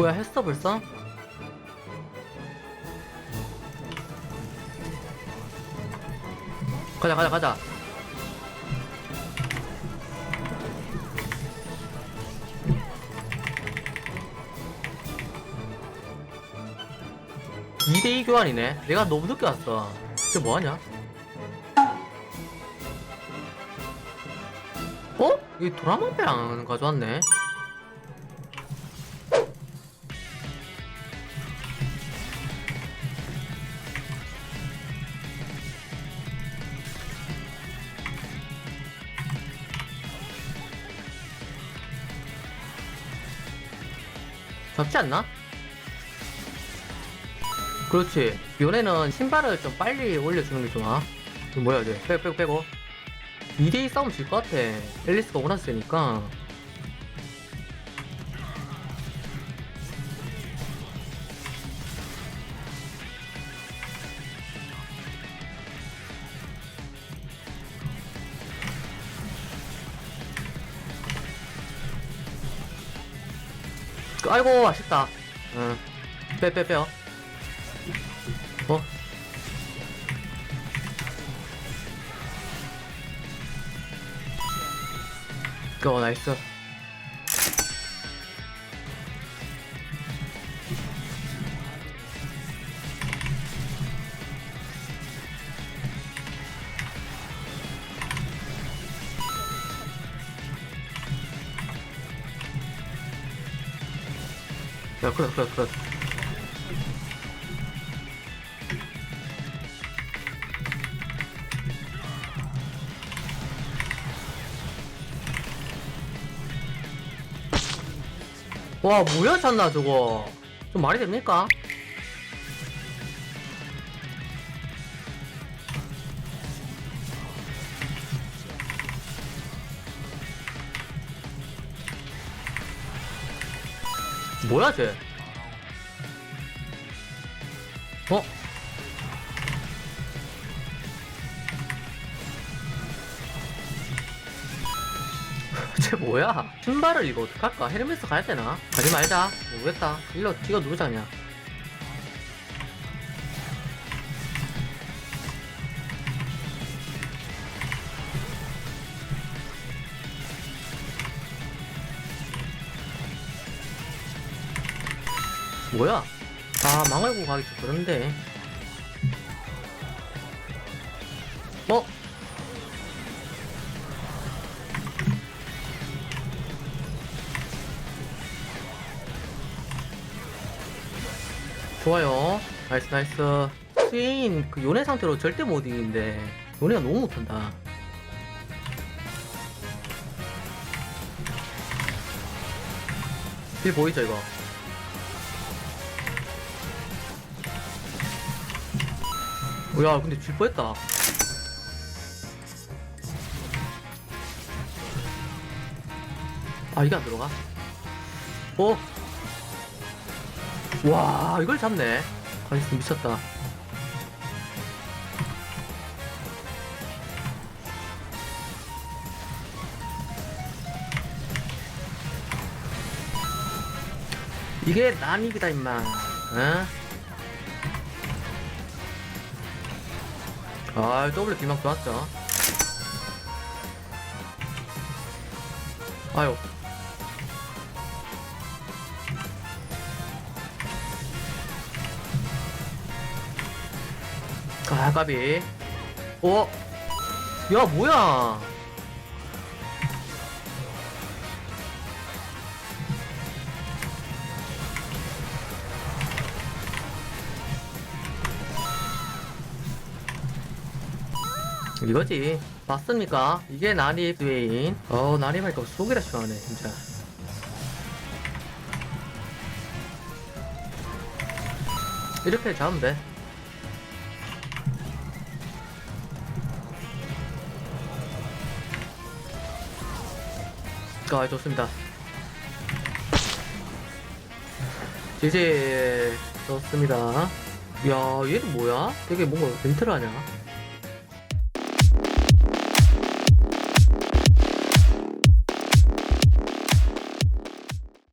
뭐야 했어 벌써? 가자 가자 가자 이대2 교환이네 내가 너무 늦게 왔어 쟤 뭐하냐? 어? 이 도라마배랑 가져왔네 잡지 않나? 그렇지. 요네는 신발을 좀 빨리 올려주는 게 좋아. 뭐야, 이제. 빼고, 빼고, 빼고. 2대2 싸움 질 것 같아. 앨리스가 세니까. 아이고, 아쉽다. 응. 빼, 빼, 빼요. 어? 어, 나이스. 야, 그래, 그래, 그래. 와 뭐야 잤나 저거 좀 말이 됩니까? 뭐야 쟤? 어? 쟤 뭐야? 신발을 이거 어떡할까? 헤르메스 가야 되나? 가지 말자. 모르겠다. 일로 찍어 누르자 그 뭐야? 아 망할고 가기 좀 그런데. 어? 좋아요. 나이스 나이스. 스웨인 그 요네 상태로 절대 못 이기는데 요네가 너무 못한다. 딜 보이죠 이거? 야 근데 질 뻔했다. 아 이게 안 들어가? 어? 와 이걸 잡네 가이스 미쳤다 이게 난이기다 임마 어? 아 더블 기막 좋았죠 아유 아, 까비. 어? 야, 뭐야? 이거지. 봤습니까? 이게 나립 스웨인. 어, 나립하니까 속이라 시원하네, 진짜. 이렇게 잡으면 돼. 아, 좋습니다. 이제 좋습니다. 야, 얘는 뭐야? 되게 뭔가 멘트를 하냐?